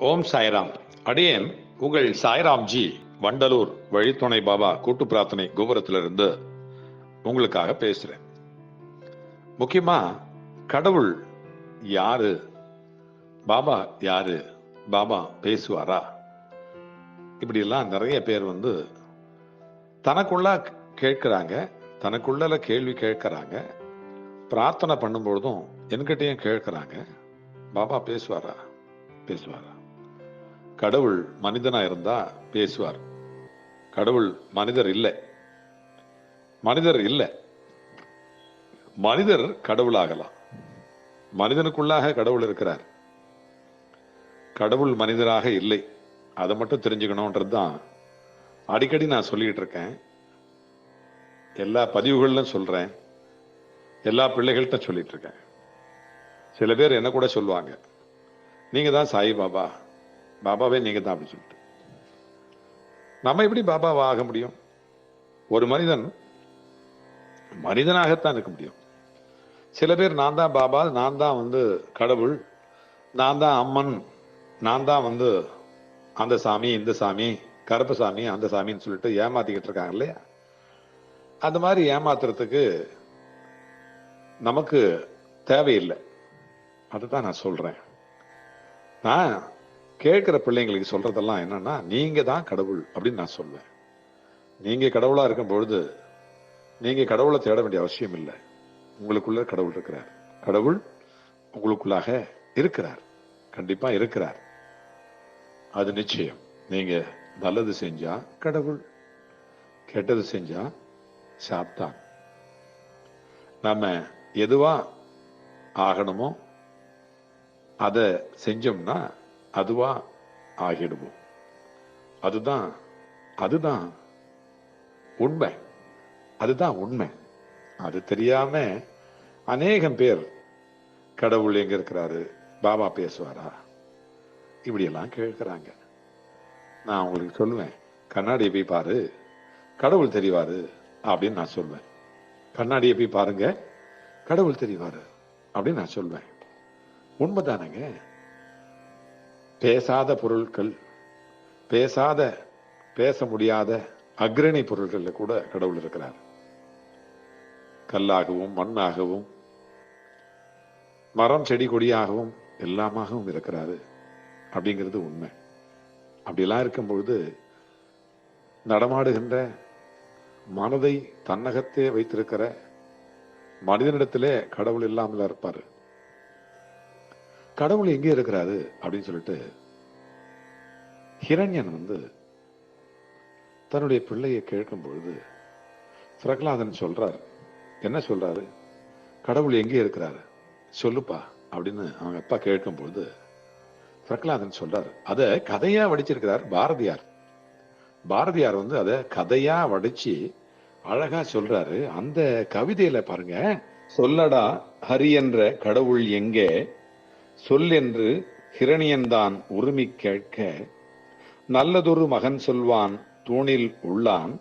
ஓம் சாய்ராம். அடியேன் உங்கள் சாய்ராம்ஜி வண்டலூர் வழித்துணை பாபா கூட்டு பிரார்த்தனை கோபுரத்திலிருந்து உங்களுக்காக பேசுறேன். முக்கியமா கடவுள் யாரு? பாபா யாரு? பாபா பேசுவாரா? இப்படிலாம் நிறைய பேர் வந்து தனக்குள்ள கேட்கிறாங்க தனக்குள்ள கேள்வி கேட்குறாங்க பிரார்த்தனை பண்ணும்பொழுதும் என்கிட்டயும் கேட்குறாங்க பாபா பேசுவாரா? பேசுவாரா? கடவுள் மனிதனா இருந்தா பேசுவார். கடவுள் மனிதர் இல்லை. மனிதர் இல்லை. மனிதர் கடவுளாகலாம். மனிதனுக்குள்ளாக கடவுள் இருக்கிறார். கடவுள் மனிதராக இல்லை. அதை மட்டும் தெரிஞ்சுக்கணும்ன்றது தான். அடிக்கடி நான் சொல்லிட்டு இருக்கேன். எல்லா பதிவுகளிலும் சொல்றேன். எல்லா பிள்ளைகள்கிட்ட சொல்லிட்டு இருக்கேன். சில பேர் என்ன கூட சொல்லுவாங்க. நீங்க தான் சாய்பாபா. பாபாவே நீங்க தான் அப்படி சொல்லிட்டு. நம்ம எப்படி பாபாவா ஆக முடியும்? ஒரு மனிதன் மனிதனாகத்தான் இருக்க முடியும். சில பேர் நான் தான் பாபா நான் தான் வந்து கடவுள் நான் தான் அம்மன் நான் தான் வந்து அந்த சாமி இந்த சாமி கருப்பு சாமி அந்த சாமின்னு சொல்லிட்டு ஏமாத்திக்கிட்டு இருக்காங்க இல்லையா? அந்த மாதிரி ஏமாத்துறதுக்கு நமக்கு தேவையில்லை. அதுதான் நான் சொல்றேன். நான் கேட்கிற பிள்ளைங்களுக்கு சொல்றதெல்லாம் என்னன்னா நீங்க தான் கடவுள் அப்படின்னு நான் சொல்வேன். நீங்க கடவுளா இருக்கும் பொழுது நீங்க கடவுளை தேட வேண்டிய அவசியம் இல்லை. உங்களுக்குள்ள கடவுள் இருக்கிறார். கடவுள் உங்களுக்குள்ளாக இருக்கிறார். கண்டிப்பா இருக்கிறார். அது நிச்சயம். நீங்க நல்லது செஞ்சா கடவுள் கெட்டது செஞ்சா சாப்தான் நம்ம எதுவா ஆகணுமோ அதை செஞ்சோம்னா அதுவா ஆகிடுவோம். அதுதான் அதுதான் உண்மை. அதுதான் உண்மை. அது தெரியாம அநேகம் பேர் கடவுள் எங்க இருக்கிறாரு? பாபா பேசுவாரா? இப்படியெல்லாம் கேட்கிறாங்க. நான் உங்களுக்கு சொல்லுவேன். கண்ணாடியை போய் பாரு. கடவுள் தெரிவாரு அப்படின்னு நான் சொல்வேன். கண்ணாடியை போய் பாருங்க. கடவுள் தெரிவாரு அப்படின்னு நான் சொல்வேன். உண்மைதானங்க? பேசாத பொருட்கள் பேசாத பேச முடியாத அக்ரணி பொருள்களில் கூட கடவுள் இருக்கிறார். கல்லாகவும் மண்ணாகவும் மரம் செடி கொடியாகவும் எல்லாமாகவும் இருக்கிறாரு. அப்படிங்கிறது உண்மை. அப்படிலாம் இருக்கும் பொழுது நடமாடுகின்ற மனதை தன்னகத்தே வைத்திருக்கிற மனிதனிடத்திலே கடவுள் இல்லாமல் இருப்பார். கடவுள் எங்கே இருக்கிறாரு அப்படின்னு சொல்லிட்டு ஹிரண்யன் வந்து தன்னுடைய பிள்ளையை கேட்கும் பொழுது பிரகலாதன் சொல்றார் என்ன சொல்றாரு? கடவுள் எங்கே இருக்கிறாரு? சொல்லுப்பா அப்படின்னு அவங்க அப்பா கேட்கும் பொழுது பிரகலாதன் சொல்றார் அதை கதையா வடிச்சிருக்கிறார் பாரதியார். பாரதியார் வந்து அதை கதையா வடிச்சு அழகா சொல்றாரு. அந்த கவிதையில பாருங்க சொல்லடா ஹரி என்ற கடவுள் எங்கே? சொல் என்று ஹிரணியன்தான் உரிமை கேட்க நல்லதொரு மகன் சொல்வான் தூணில் உள்ளான்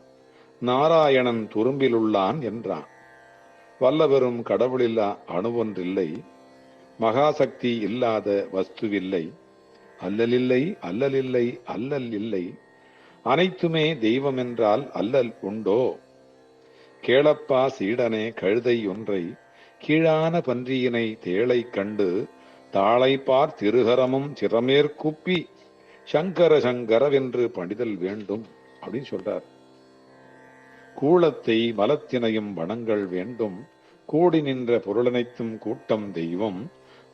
நாராயணன் துரும்பில் உள்ளான் என்றான். வல்லவரும் கடவுளில்லா அணுவொன்றில்லை மகாசக்தி இல்லாத வஸ்துவில்லை அல்லலில்லை அல்லலில்லை அல்லல் இல்லை அனைத்துமே தெய்வம் என்றால் அல்லல் உண்டோ? கேளப்பா சீடனே கழுதை ஒன்றை கீழான பன்றியினை தேளை கண்டு தாளைப்பார் திருகரமும் சிறமேற்குப்பி சங்கர சங்கரவென்று பணிதல் வேண்டும் அப்படின்னு சொல்றார். கூளத்தை மலத்தினையும் வனங்கள் வேண்டும். கூடி நின்ற பொருளனைத்தும் கூட்டம் தெய்வம்.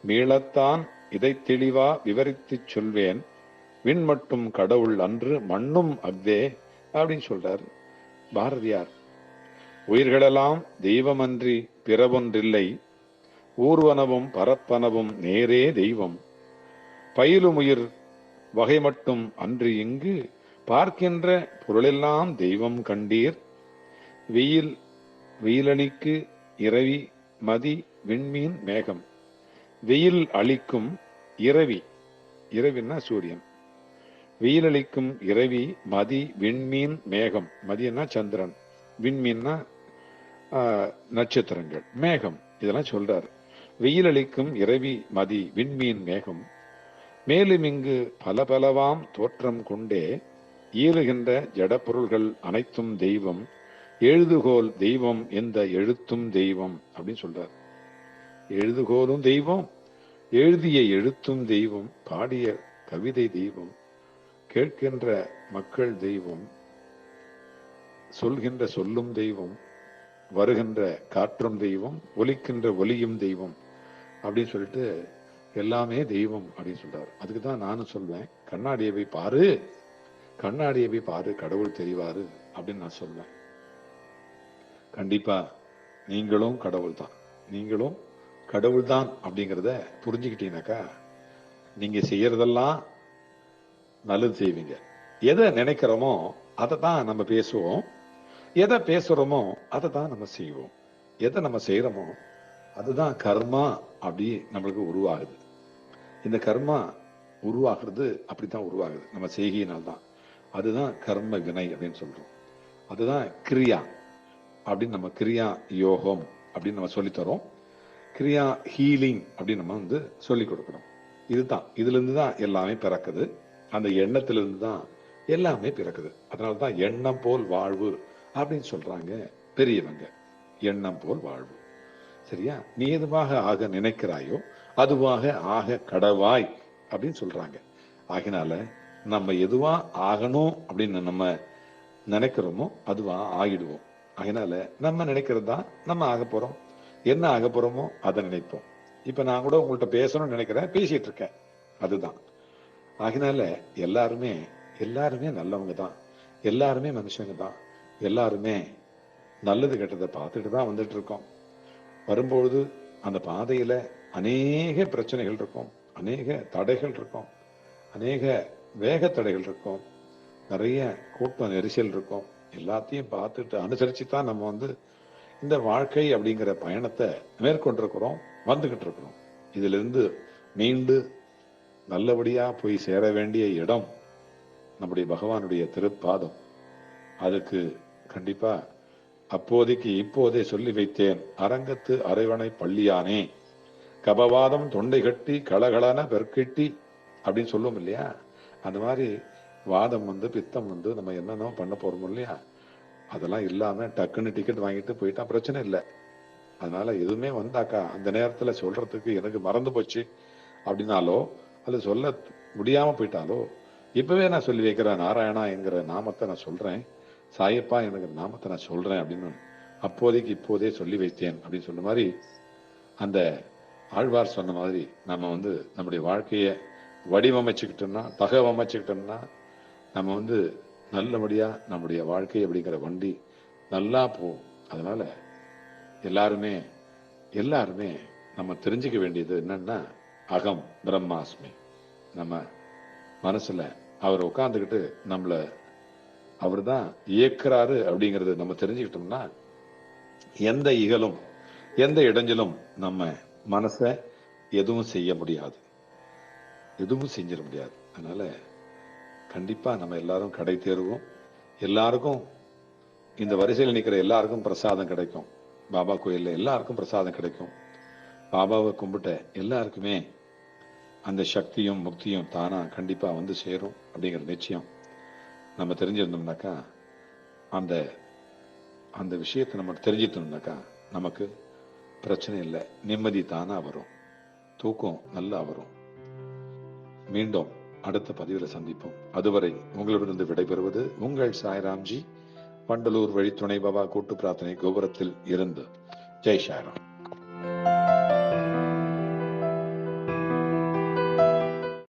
மீளத்தான் இதை தெளிவா விவரித்துச் சொல்வேன். விண் மட்டும் கடவுள் அன்று மண்ணும் அவ்வே அப்படின்னு சொல்றார் பாரதியார். உயிர்களெல்லாம் தெய்வமன்றி பிறவொன்றில்லை. ஊர்வனவும் பரப்பனவும் நேரே தெய்வம். பயிலுமுயிர் வகை மட்டும் அன்று இங்கு பார்க்கின்ற பொருளெல்லாம் தெய்வம் கண்டீர். வெயில் வெயிலணிக்கு இரவி மதி விண்மீன் மேகம். வெயில் அளிக்கும் இரவி இரவின்னா சூரியன். வெயில் அளிக்கும் இரவி மதி விண்மீன் மேகம். மதியன்னா சந்திரன் விண்மீன்னா நட்சத்திரங்கள் மேகம். இதெல்லாம் சொல்றாரு. வெயில் அளிக்கும் இரவி மதி விண்மீன் மேகம். மேலும் இங்கு பல பலவாம் தோற்றம் கொண்டே ஈறுகின்ற ஜடப்பொருள்கள் அனைத்தும் தெய்வம். எழுதுகோல் தெய்வம் எந்த எழுத்தும் தெய்வம் அப்படின்னு சொல்றார். எழுதுகோலும் தெய்வம் எழுதிய எழுத்தும் தெய்வம் பாடிய கவிதை தெய்வம் கேட்கின்ற மக்கள் தெய்வம் சொல்கின்ற சொல்லும் தெய்வம் வருகின்ற காற்றும் தெய்வம் ஒலிக்கின்ற ஒலியும் தெய்வம். அப்படின்னு சொல்லிட்டு எல்லாமே தெய்வம் அப்படின்னு சொல்றாரு. அதுக்கு தான் நானும் சொல்வேன் கண்ணாடியை போய் பாரு கண்ணாடியை போய் பாரு கடவுள் தெரிவாரு அப்படின்னு நான் சொல்வேன். கண்டிப்பா நீங்களும் கடவுள் தான் நீங்களும் கடவுள் தான் அப்படிங்கிறத புரிஞ்சுக்கிட்டீங்கன்னாக்கா நீங்க செய்யறதெல்லாம் நல்லது செய்வீங்க. எதை நினைக்கிறோமோ அதை தான் நம்ம பேசுவோம். எதை பேசுறோமோ அதை தான் நம்ம செய்வோம். எதை நம்ம செய்யறோமோ அதுதான் கர்மா அப்படி நம்மளுக்கு உருவாகுது. இந்த கர்மா உருவாகிறது அப்படித்தான் உருவாகுது. நம்ம செய்கையினால் தான் அதுதான் கர்ம வினை அப்படின்னு சொல்றோம். அதுதான் கிரியா அப்படின்னு நம்ம கிரியா யோகம் அப்படின்னு நம்ம சொல்லித்தரோம் கிரியா ஹீலிங் அப்படின்னு நம்ம வந்து சொல்லி கொடுக்கணும் இதுதான். இதுல இருந்து தான் எல்லாமே பிறக்குது. அந்த எண்ணத்திலிருந்து தான் எல்லாமே பிறக்குது. அதனால தான் எண்ணம் போல் வாழ்வு அப்படின்னு சொல்றாங்க பெரியவங்க. எண்ணம் போல் வாழ்வு. சரியா? நீ எதுவாக ஆக நினைக்கிறாயோ அதுவாக ஆக கடவாய் அப்படின்னு சொல்றாங்க. ஆகினால நம்ம எதுவா ஆகணும் அப்படின்னு நம்ம நினைக்கிறோமோ அதுவா ஆகிடுவோம். அதனால நம்ம நினைக்கிறது தான் நம்ம ஆக போறோம். என்ன ஆக போறோமோ அதை நினைப்போம். இப்ப நான் கூட உங்கள்கிட்ட பேசணும்னு நினைக்கிறேன் பேசிட்டு இருக்கேன். அதுதான். அதனால எல்லாருமே எல்லாருமே நல்லவங்க தான். எல்லாருமே மனுஷங்க தான். எல்லாருமே நல்லது கெட்டதை பார்த்துட்டு தான் வந்துட்டு இருக்கோம். வரும்பொழுது அந்த பாதையில அநேக பிரச்சனைகள் இருக்கும். அநேக தடைகள் இருக்கும். அநேக வேக தடைகள் இருக்கும். நிறைய கூட்டம் நெரிசல் இருக்கும். எல்லாத்தையும் பார்த்துட்டு அனுசரிச்சு தான் நம்ம வந்து இந்த வாழ்க்கை அப்படிங்கிற பயணத்தை மேற்கொண்டிருக்கிறோம் வந்துகிட்டு இருக்கிறோம். இதுல இருந்து மீண்டு நல்லபடியா போய் சேர வேண்டிய இடம் நம்முடைய பகவானுடைய திருப்பாதம். அதுக்கு கண்டிப்பா அப்போதைக்கு இப்போதே சொல்லி வைத்தேன் அரங்கத்து அரைவனை பள்ளியானே. கபவாதம் தொண்டை கட்டி கலகலன பெருக்கட்டி அப்படின்னு சொல்லுவோம் இல்லையா? அந்த மாதிரி வாதம் வந்து பித்தம் வந்து நம்ம என்னென்ன பண்ண போறோம் இல்லையா? அதெல்லாம் இல்லாம டக்குன்னு டிக்கெட் வாங்கிட்டு போயிட்டா பிரச்சனை இல்லை. அதனால எதுவுமே வந்தாக்கா அந்த நேரத்துல சொல்றதுக்கு எனக்கு மறந்து போச்சு. அப்படின்னாலோ அது சொல்ல முடியாம போயிட்டாலோ இப்பவே நான் சொல்லி வைக்கிறேன் நாராயணா என்கிற நாமத்தை நான் சொல்றேன். சாயப்பா எனக்கு நாமத்தை நான் சொல்கிறேன் அப்படின்னு அப்போதைக்கு இப்போதே சொல்லி வைத்தேன் அப்படின்னு சொன்ன மாதிரி அந்த ஆழ்வார் சொன்ன மாதிரி நம்ம வந்து நம்முடைய வாழ்க்கையை வடிவமைச்சுக்கிட்டோம்னா தகவமைச்சுக்கிட்டோம்னா நம்ம வந்து நல்லபடியாக நம்முடைய வாழ்க்கை அப்படிங்கிற வண்டி நல்லா போகும். அதனால் எல்லாருமே எல்லாருமே நம்ம தெரிஞ்சுக்க வேண்டியது என்னன்னா அகம் பிரம்மாஸ்மி. நம்ம மனசில் அவர் உட்காந்துக்கிட்டு நம்மளை அவர் தான் இயக்குறாரு அப்படிங்கறது நம்ம தெரிஞ்சுக்கிட்டோம்னா எந்த இகலும் எந்த இடைஞ்சலும் நம்ம மனச எதுவும் செய்ய முடியாது. எதுவும் செஞ்சிட முடியாது. அதனால கண்டிப்பா நம்ம எல்லாரும் கடை தேர்வோம். எல்லாருக்கும் இந்த வரிசையில் நிற்கிற எல்லாருக்கும் பிரசாதம் கிடைக்கும். பாபா கோயிலில் எல்லாருக்கும் பிரசாதம் கிடைக்கும். பாபாவை கும்பிட்ட எல்லாருக்குமே அந்த சக்தியும் முக்தியும் தானா கண்டிப்பா வந்து சேரும் அப்படிங்கிற நிச்சயம். நம்ம தெரிஞ்சிருந்தோம்னாக்கா அந்த அந்த விஷயத்தை நம்ம தெரிஞ்சிட்டோம்னாக்கா நமக்கு பிரச்சனை இல்லை. நிம்மதி தானா வரும். தூக்கம் நல்லா வரும். மீண்டும் அடுத்த பதிவில் சந்திப்போம். அதுவரை உங்களிடமிருந்து விடைபெறுவது உங்கள் சாய்ராம்ஜி வண்டலூர் வழித்துணை பாபா கூட்டு பிரார்த்தனை கோபுரத்தில் இருந்து. ஜெய் சாய்ராம்.